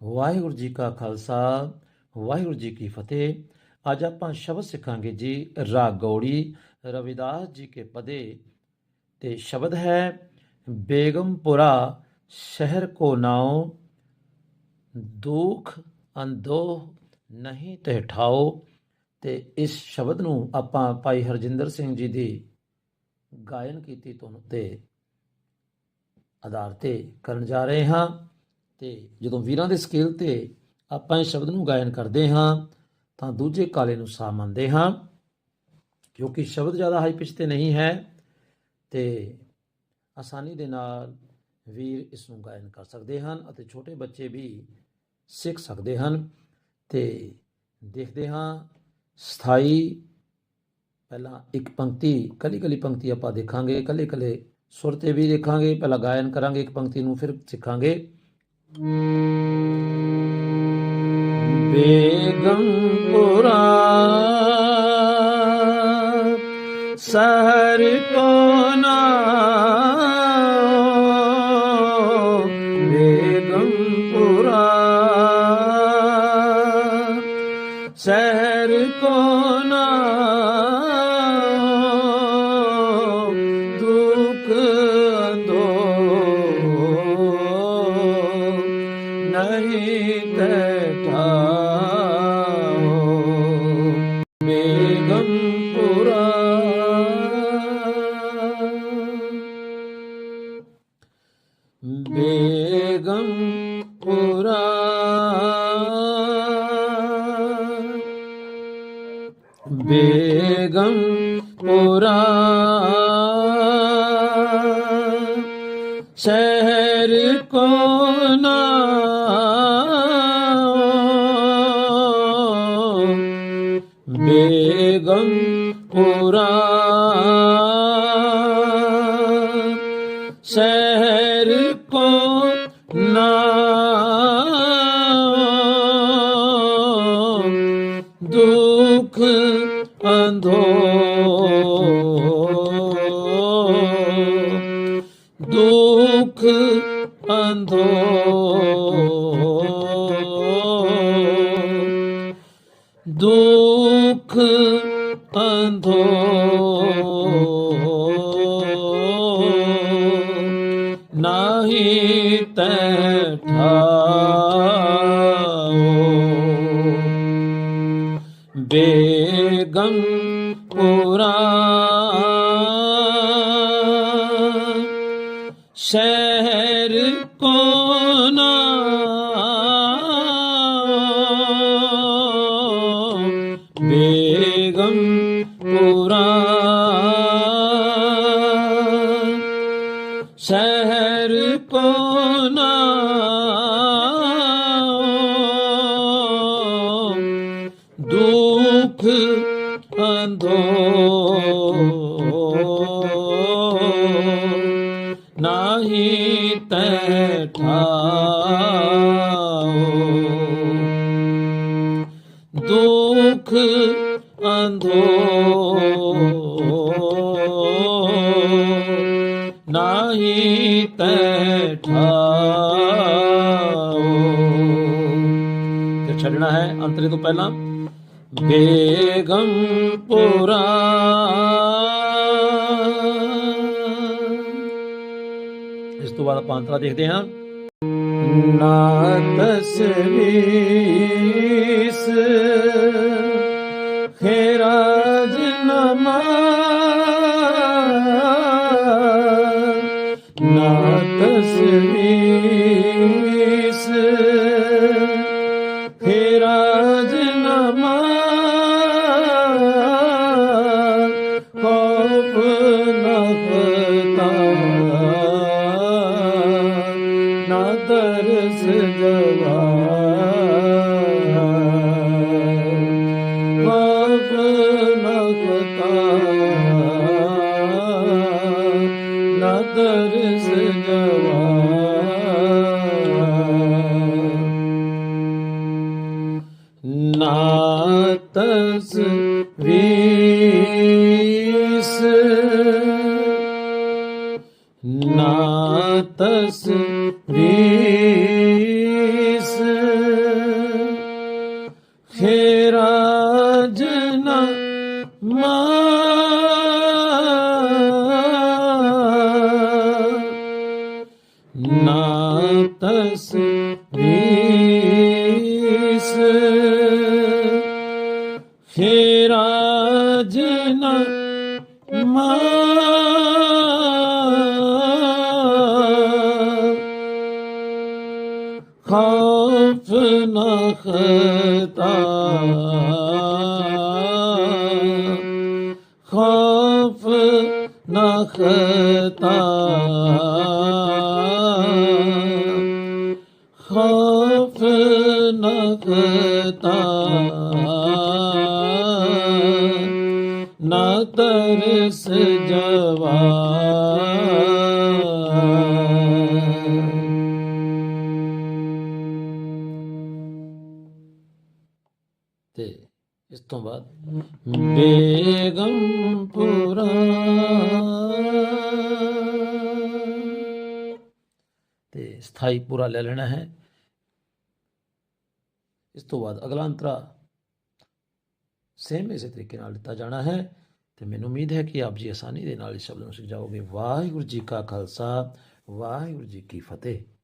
ਵਾਹਿਗੁਰੂ ਜੀ ਕਾ ਖਾਲਸਾ, ਵਾਹਿਗੁਰੂ ਜੀ ਕੀ ਫਤਿਹ। ਅੱਜ ਆਪਾਂ ਸ਼ਬਦ ਸਿੱਖਾਂਗੇ ਜੀ ਰਾਗ ਗੌੜੀ ਰਵਿਦਾਸ ਜੀ ਕੇ ਪਦੇ ਤੇ ਸ਼ਬਦ ਹੈ, ਬੇਗਮਪੁਰਾ ਸ਼ਹਿਰ ਕੋ ਨਾਉ, ਦੁਖ ਅੰਦੋਹ ਨਹੀਂ ਤੇ ਠਾਓ ਤੇ ਇਸ ਸ਼ਬਦ ਨੂੰ ਆਪਾਂ ਭਾਈ ਹਰਜਿੰਦਰ ਸਿੰਘ ਜੀ ਦੀ ਗਾਇਨ ਕੀਤੀ, ਧੁਨ ਤੇ ਆਧਾਰ ਤੇ ਕਰਨ ਜਾ ਰਹੇ ਹਾਂ। ਤੇ ਜਦੋਂ ਵੀਰਾਂ ਦੇ ਸਕੇਲ ਤੇ ਆਪਾਂ ਇਹ ਸ਼ਬਦ ਨੂੰ ਗਾਇਨ ਕਰਦੇ ਹਾਂ, ਤਾਂ ਦੂਜੇ ਕਾਲੇ ਨੂੰ ਸਾ ਮੰਨਦੇ ਹਾਂ, ਕਿਉਂਕਿ ਸ਼ਬਦ ਜ਼ਿਆਦਾ ਹਾਈ ਪਿਚ ਤੇ ਨਹੀਂ ਹੈ ਤੇ ਆਸਾਨੀ ਦੇ ਨਾਲ ਵੀਰ ਇਸ ਨੂੰ ਗਾਇਨ ਕਰ ਸਕਦੇ ਹਨ ਅਤੇ ਛੋਟੇ ਬੱਚੇ ਵੀ ਸਿੱਖ ਸਕਦੇ ਹਨ ਤੇ ਦੇਖਦੇ ਹਾਂ ਸਥਾਈ ਪਹਿਲਾਂ ਇੱਕ ਪੰਕਤੀ ਕਲੀ ਕਲੀ ਪੰਕਤੀ ਆਪਾਂ ਦੇਖਾਂਗੇ ਕਲੇ ਕਲੇ ਸੁਰ ਤੇ ਵੀ ਦੇਖਾਂਗੇ, ਪਹਿਲਾਂ ਗਾਇਨ ਕਰਾਂਗੇ ਇੱਕ ਪੰਕਤੀ ਨੂੰ, ਫਿਰ ਸਿੱਖਾਂਗੇ। ਬੇਗਮਪੁਰਾ ਸ਼ਹਿਰ ਕੋ ਨਾਮ ਬੇਗਮਪੁਰਾ ਸ਼ਹਿਰ ਕੋ ਨਾਮ ਬੇਗਮਪੁਰਾ ਸ਼ਹਿਰ ਕੋ ਦੁਖ ਅੰਧੋ ਦੁਖ ਅੰਧੋ ਨਾਹੀ ਤੈ ਠਾਓ ਬੇਗਮ ਪੁਰਾ ਸ਼ਹਿਰ ਨਾਹੀ ਤੈ ਠਾਓ। ਦੁਖ ਅੰਧੋ। ਨਾਹੀ ਤੈ ਠਾਓ। ਤੇ ਛੱਡਣਾ ਹੈ ਅੰਤਰੇ ਤੋਂ ਪਹਿਲਾਂ ਬੇਗਮਪੁਰਾ ਇਸ ਤੋਂ ਬਾਅਦ ਆਪਾਂ ਦੇਖਦੇ ਹਾਂ। ਨਾ ਤਸਵੀਸ ਨਾ ਦਰਸ ਜਵਾ ਖੋਫ ਨਾ ਦਰਸ ਜਵਾ ਨਾ ਤਸਵੀਸ ਨਾ ਤਸਵੀਸ ਖੌਫ ਨਾ ਖਤਾ ਖੌਫ ਨਾ ਖਤਾ ਖੌਫ ਨਾ ਖਤਾ ਨਾ ਤਰਸ ਜਵਾ ਤੋਂ ਬਾਅਦ ਬੇਗਮਪੁਰਾ ਤੇ ਸਥਾਈ ਪੂਰਾ ਲੈ ਲੈਣਾ ਹੈ। ਇਸ ਤੋਂ ਬਾਅਦ ਅਗਲਾ ਅੰਤਰਾ ਸੇਮ ਇਸੇ ਤਰੀਕੇ ਨਾਲ ਦਿੱਤਾ ਜਾਣਾ ਹੈ। ਤੇ ਮੈਨੂੰ ਉਮੀਦ ਹੈ ਕਿ ਆਪ ਜੀ ਆਸਾਨੀ ਦੇ ਨਾਲ ਇਸ ਸ਼ਬਦ ਨੂੰ ਸਿੱਖ ਜਾਓਗੇ ਵਾਹਿਗੁਰੂ ਜੀ ਕਾ ਖਾਲਸਾ ਵਾਹਿਗੁਰੂ ਜੀ ਕੀ ਫਤਿਹ।